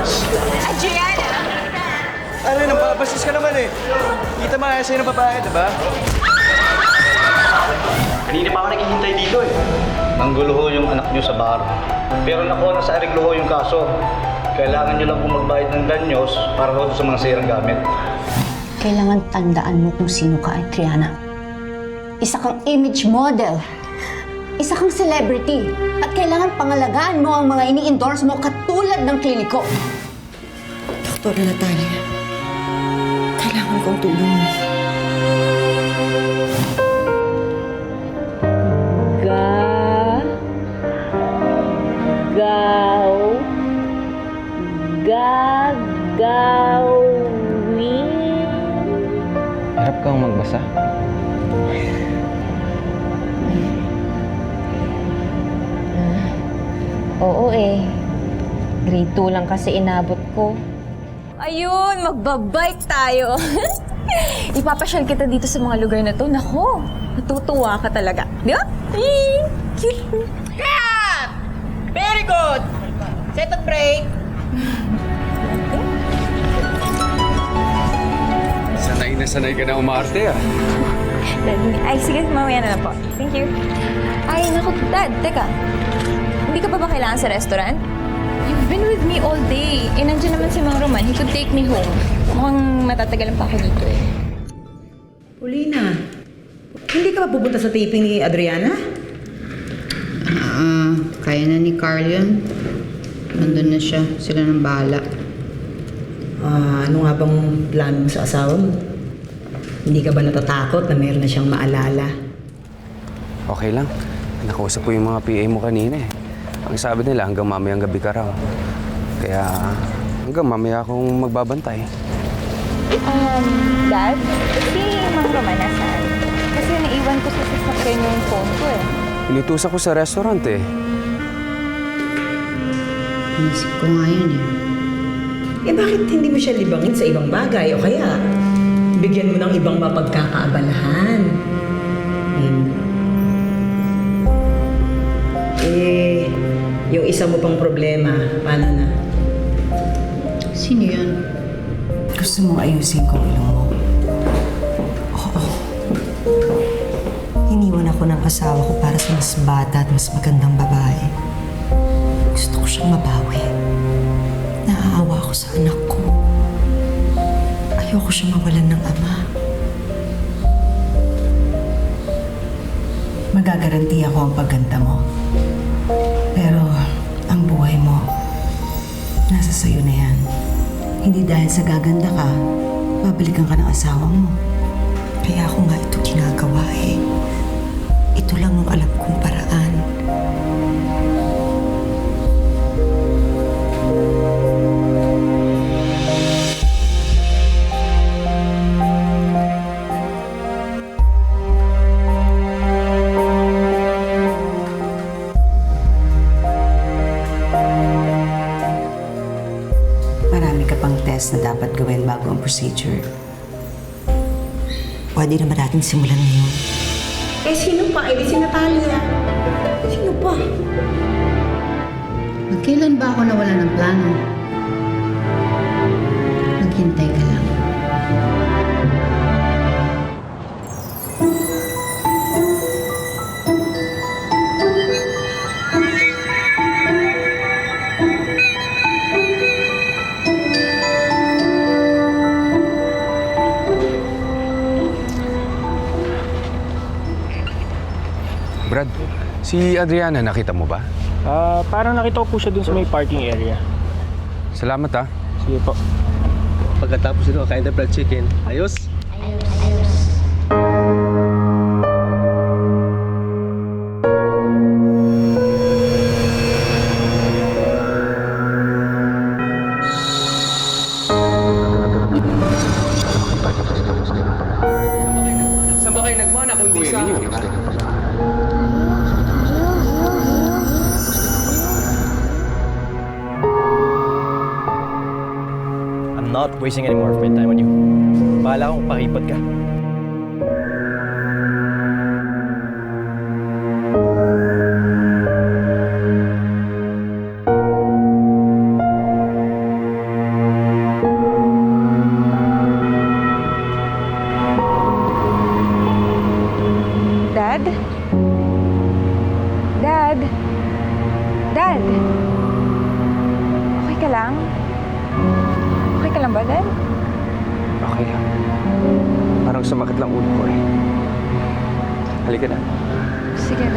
Mars! Adriana! Aray, nampapasis ka naman eh. Kita mo nga sa'yo ng babae, diba? Kanina pa ako naghihintay dito eh. Nanggulo ho yung anak nyo sa bar. Pero nakuha na sa ariglo ho yung kaso. Kailangan nyo lang po magbayad ng danyos para ho sa mga sirang gamit. Kailangan tandaan mo kung sino ka, Adriana. Isa kang image model. Isa kang celebrity. At kailangan pangalagaan mo ang mga ini-endorse mo katulad ng kliniko. Doktor Natalia, kailangan kong tulong mo. Oo eh. Grade 2 lang kasi inabot ko. Ayun, magbabike tayo. Ipapasyal kita dito sa mga lugar na to. Nako, natutuwa ka talaga. Di ba? Eh, cute. Cut! Very good! Set and break. Sanay na sanay ka na umarte ah. Ay, sige, mamaya na lang po. Thank you. Ay, naku, Dad, teka. Hindi ka pa ba kailangan sa restaurant? You've been with me all day. Eh, nandiyan naman si Mang Roman. He could take me home. Mukhang matatagalan pa ako dito eh. Ulina, hindi ka ba pupunta sa taping ni Adriana? Ah, kaya na ni Carl yun. Nandun na siya. Sila nang bahala. Ah, ano nga bang plan mo sa asawa mo? Hindi ka ba natatakot na meron na siyang maalala? Okay lang. Nakausap ko yung mga PA mo kanina eh. Ang sabi nila hanggang mamayang gabi ka raw. Kaya hanggang mamaya akong magbabantay. Um, Dad, si Mang Roman nasaan? Kasi naiwan ko sa sasakyan yung phone ko eh. Inutusan ko sa restaurant eh. Inisip ko nga yun eh. Eh bakit hindi mo siya libangin sa ibang bagay o kaya bigyan mo ng ibang mapagkakaabalahan? Hmm. Eh, yung isa mo pang problema, paano na? Sino yun? Gusto mong ayusin ko ilong mo? Oo. Iniwan ako ng asawa ko para sa mas bata at mas magandang babae. Gusto ko siyang mabawi. Naaawa ako sa anak ko. Ayoko siya mawalan ng ama. Magagaranti ako ang pagganda mo. Sayo na yan. Hindi dahil sa gaganda ka, babalikan ka ng asawa mo. Kaya ako nga ito ginagawa eh. Ito lang ang alam kong paraan. Procedure. Pwede naman natin simulan ngayon. Eh, sino pa? Eh, di si Natalia. Sino pa? Magkailan ba ako nawala ng plano? Maghintay ka lang. Si Adriana nakita mo ba? Ah, parang nakita ko po siya dun sa may parking area. Salamat ah. Sige po. Pagkatapos ito, kain na fried chicken. Ayos? Wasting any more of my time on you. Bahala kung pakipot ka.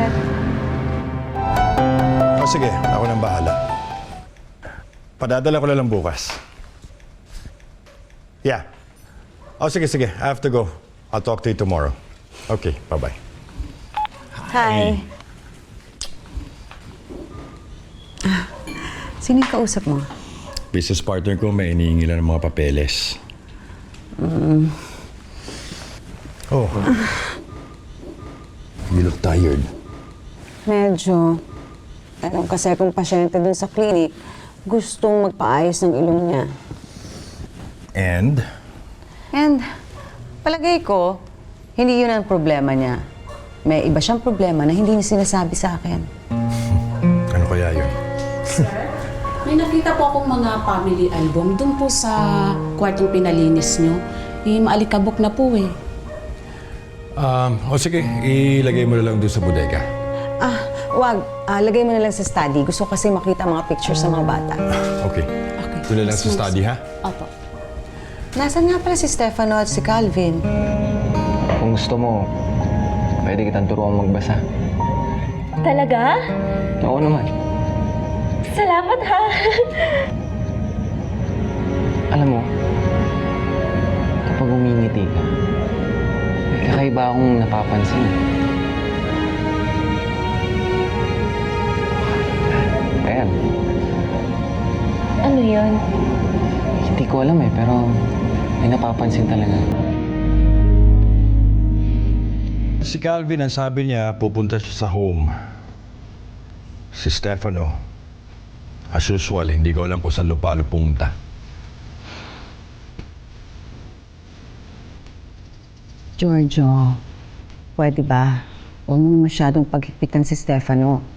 Dad. O sige, ako nang bahala. Padadala ko na lang bukas. Yeah. O sige, sige. I have to go. I'll talk to you tomorrow. Okay, bye-bye. Hi. Ah, Sino yung kausap mo? Business partner ko, may iniingi lang ng mga papeles. Oh. You look tired. Medyo. Meron kasi akong pasyente dun sa clinic. Gustong magpaayos ng ilong niya. And? And palagay ko, hindi yun ang problema niya. May iba siyang problema na hindi niya sinasabi sa akin. Ano kaya yun? May nakita po akong mga family album dun po sa kwartong pinalinis nyo. Eh, maalikabok na po eh. Um, o sige, ilagay mo na lang doon sa bodega. Wag. Ah, lagay mo na lang sa study. Gusto ko kasi makita mga pictures sa mga bata. Okay. Doon na lang sa study, ha? Opo. Nasaan nga pala si Stefano at si Calvin? Kung gusto mo, pwede kitang turuan magbasa. Talaga? Oo naman. Salamat ha! Alam mo, kapag umingiti ka, may kakaiba akong napapansin. Ayan, Ano yun? hindi ko alam eh, pero may napapansin talaga. Si Calvin, ang sabi niya, pupunta siya sa home. Si Stefano, as usual, hindi ko alam kung saan lupalo pumunta. Giorgio, pwede ba? Huwag mo masyadong paghipitan si Stefano.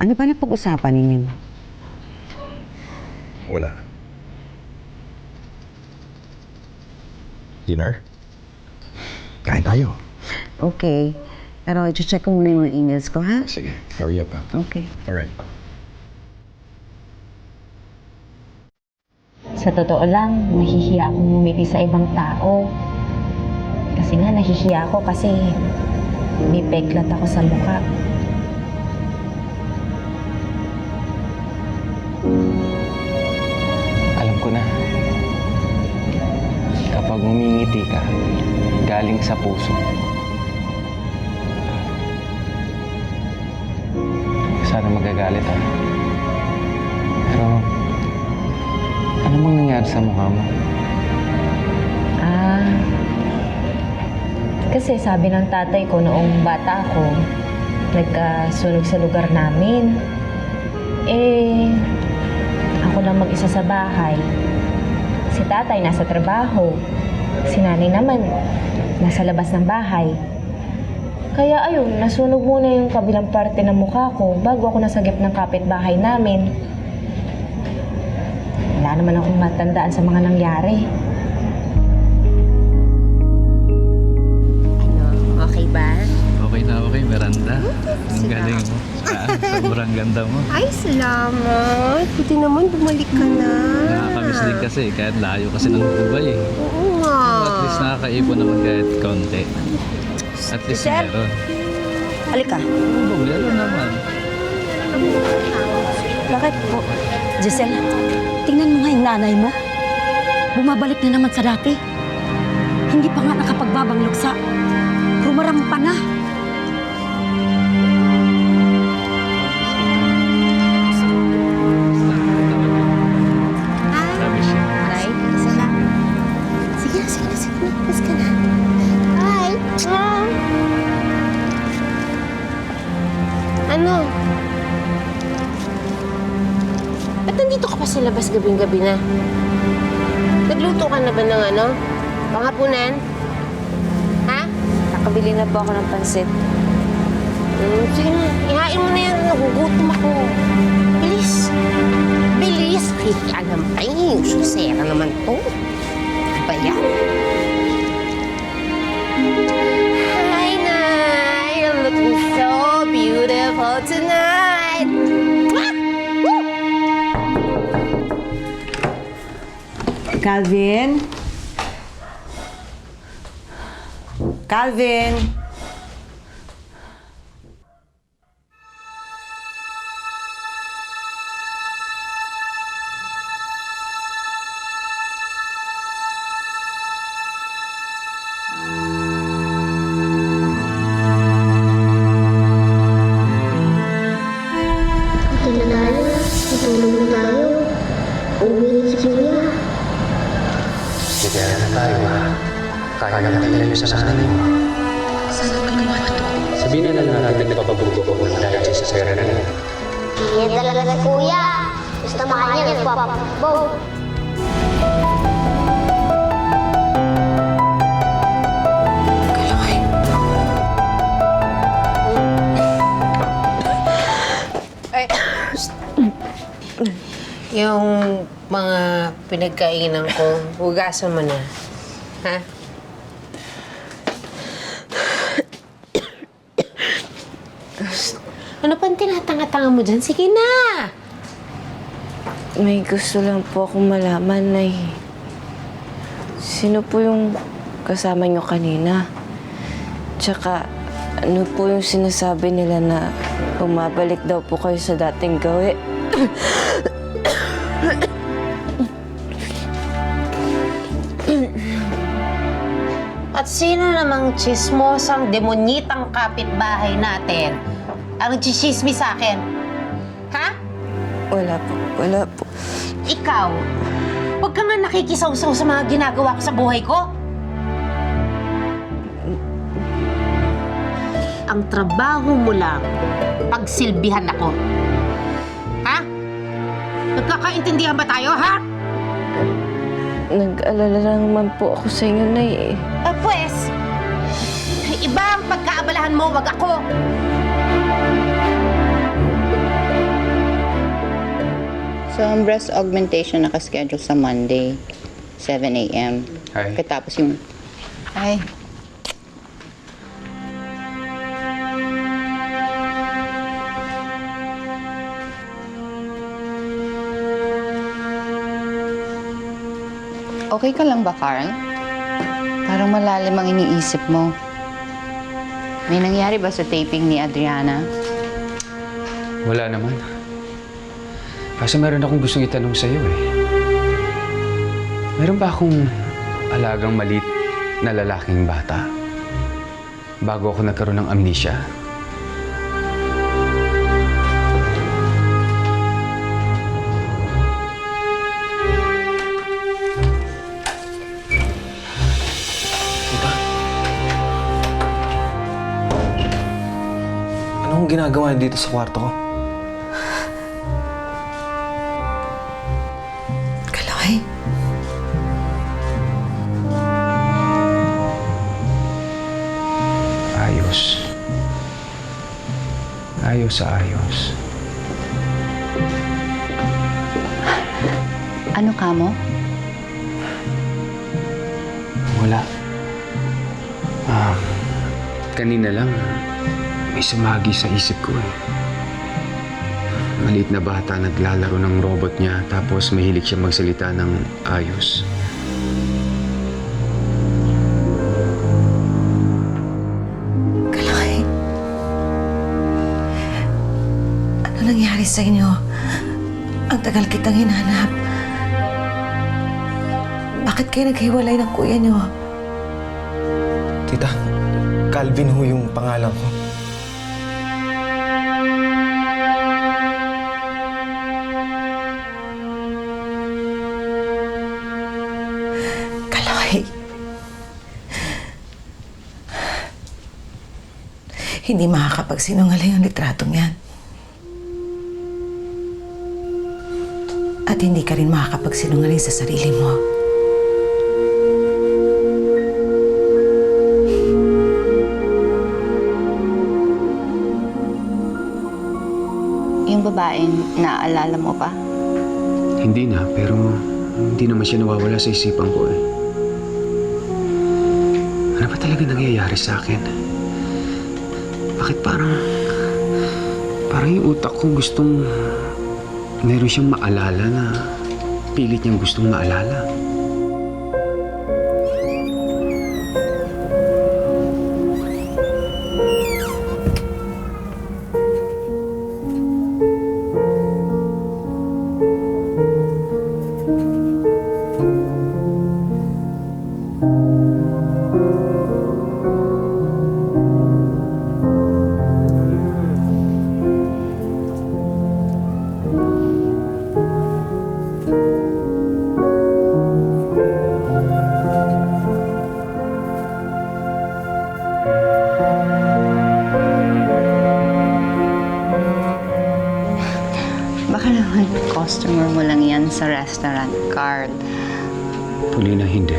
Ano ba na pag-usapan ninyo? Wala. Dinner? Kain tayo. Okay. Pero i-check ko muna yung mga emails ko, ha? Sige, hurry up ha. Okay. Alright. Sa totoo lang, nahihiya akong ngumiti sa ibang tao. Kasi nga, nahihiya ako kasi may peklat ako sa mukha. Kapag umingiti ka, galing sa puso. Sana magagalit ha. Pero, ano bang nangyari sa mukha mo? Ah, kasi sabi ng tatay ko noong bata ako, nagkasunog sa lugar namin. Eh, ako lang mag-isa sa bahay. Si tatay nasa trabaho. Si nanay naman nasa labas ng bahay. Kaya ayun, nasunog muna yung kabilang parte ng mukha ko bago ako nasagip ng kapitbahay namin. Wala naman akong matandaan sa mga nangyari. Ano, okay ba? Okay na okay, Miranda. Ang galing mo. Ah, sobrang ganda mo. Ay, salamat. Buti naman bumalik ka na. Nakakamiss din kasi, kahit layo kasi ng Dubai eh. Least nakakaipon naman kahit konti. At least Sir? meron. Halika. Oo, meron naman. Bakit po? Giselle, tingnan mo nga yung nanay mo. Bumabalik na naman sa dati. Hindi pa nga nakapagbabang luksa. Rumaram pa na. Ba't nandito ka pa sa labas gabing-gabi na? Nagluto ka na ba ng ano? Panghapunan? Ha? Nakabili na po ako ng pansit. Hmm, sige na, ihain mo na yan. Nagugutom ako. Bilis. Bilis. Ay, alam pa yun. Susera naman to. Ano ba yan? Hi, Nay. Calvin? Calvin? Yan talaga si Kuya. Gusto makanya nagpapabaw. Yung mga pinagkainan ko, hugasan mo na. Ha? Ano pang tinatanga-tanga mo dyan? Sige na! May gusto lang po akong malaman, Nay. Sino po yung kasama niyo kanina? Tsaka, ano po yung sinasabi nila na bumabalik daw po kayo sa dating gawi? At sino namang chismosang demonyitang kapitbahay natin ang nagchichismis sa akin? Ha? Wala po, wala po. Ikaw, huwag ka nga nakikisaw-saw sa mga ginagawa ko sa buhay ko. Ang trabaho mo lang, pagsilbihan ako. Ha? Nagkakaintindihan ba tayo, ha? Nag-alala lang naman po ako sa inyo, Nay. Eh. Eh, pues, iba ang pagkaabalahan mo, wag ako. So, ang breast augmentation nakaschedule sa Monday, 7 a.m. Hi. Katapos yung... Ay. Okay ka lang ba, Carl? Parang malalim ang iniisip mo. May nangyari ba sa taping ni Adriana? Wala naman. Kasi meron akong gustong itanong sa'yo eh. Meron ba akong alagang malit na lalaking bata? Bago ako nagkaroon ng amnesia? Anong ginagawa dito sa kwarto ko? Ayos sa ayos. Ano ka mo? Wala. Ah, kanina lang, may sumagi sa isip ko eh. Maliit na bata naglalaro ng robot niya tapos mahilig siya magsalita ng ayos. Sa inyo? Ang tagal kitang hinanap. Bakit kayo naghiwalay ng kuya niyo? Tita, Calvin ho yung pangalan ko. Kaloy. Hindi makakapagsinungaling ang litratong yan. At hindi ka rin makakapagsinungaling sa sarili mo. Yung babaeng naaalala mo pa? Hindi na, pero hindi naman siya nawawala sa isipan ko eh. Ano ba talaga nangyayari sa akin? Bakit parang... Parang yung utak ko gustong... Meron siyang maalala na pilit niyang gustong maalala. Sa restaurant, Carl. Paulina, hindi.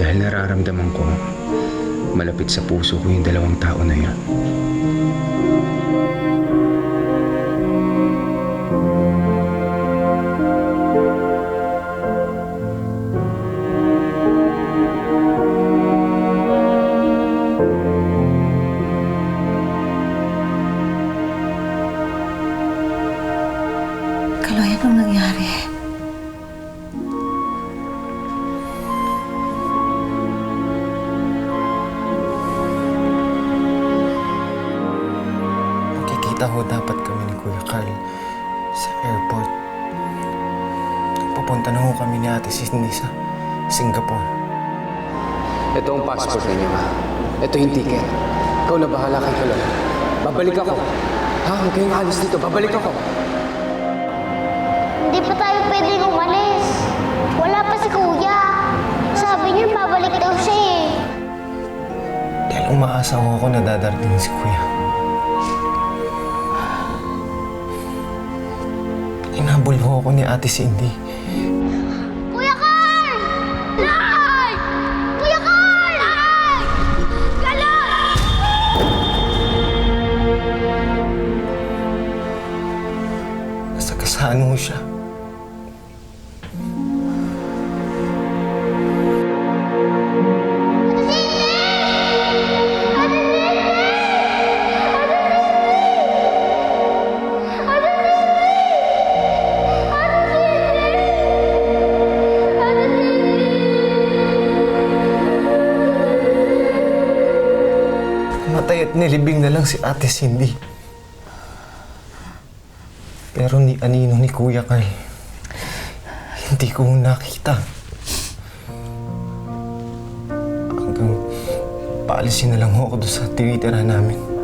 Dahil nararamdaman ko, malapit sa puso ko yung dalawang tao na yun. Kaloy, anong nangyari? Magkikita ho dapat kami ni Kuya Carl sa airport. Papunta na ho kami ni Ate Sydney sa Singapore. Ito ang passport ninyo, ha? Ito yung ticket. Ikaw na bahala kay Kaloy. Babalik ako. Ha? Huwag kayong alis dito. Babalik ako. Hindi pa tayo pwedeng umalis. Wala pa si kuya. Sabi niya babalik daw siya eh. Dahil umaasa ho ako na dadarating si Kuya. Inabol ho ako ni Ate Cindy. Kuya Carl! Nay! Kuya Carl! Nay! Galay! Nasagasaan ho siya. Matay at nilibing na lang si Ate Cindy. Pero ni Anino ni Kuya Carl, hindi ko nakita. Hanggang paalisin na lang ako doon sa tinitira namin.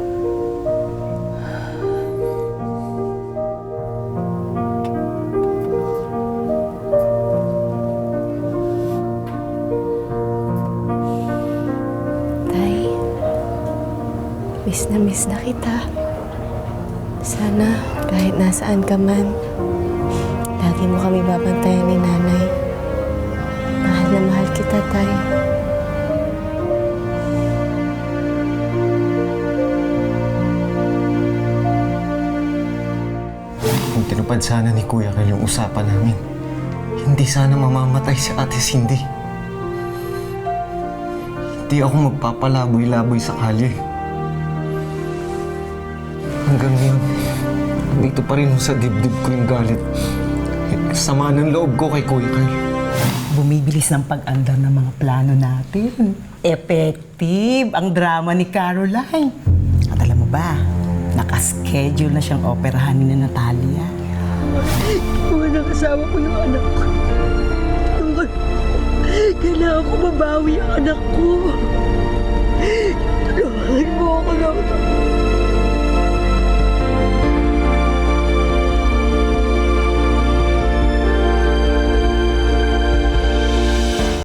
Miss na miss na kita. Sana kahit nasaan ka man, lagi mo kami babantayan ni nanay. Mahal na mahal kita, Tay. Kung tinupad sana ni Kuya Carl yung usapan namin, hindi sana mamamatay si Ate Cindy. Hindi ako magpapalaboy-laboy sa kalye. Hanggang ngayon, dito pa rin sa dibdib ko yung galit. Sama ng loob ko kay Kuya Carl. Bumibilis ng pag-andar ng mga plano natin. Effective ang drama ni Caroline. At alam mo ba, nakaschedule na siyang operahan ni Natalia. Wala kasama ko yung anak ko. Kailangan ko mabawi ang anak ko.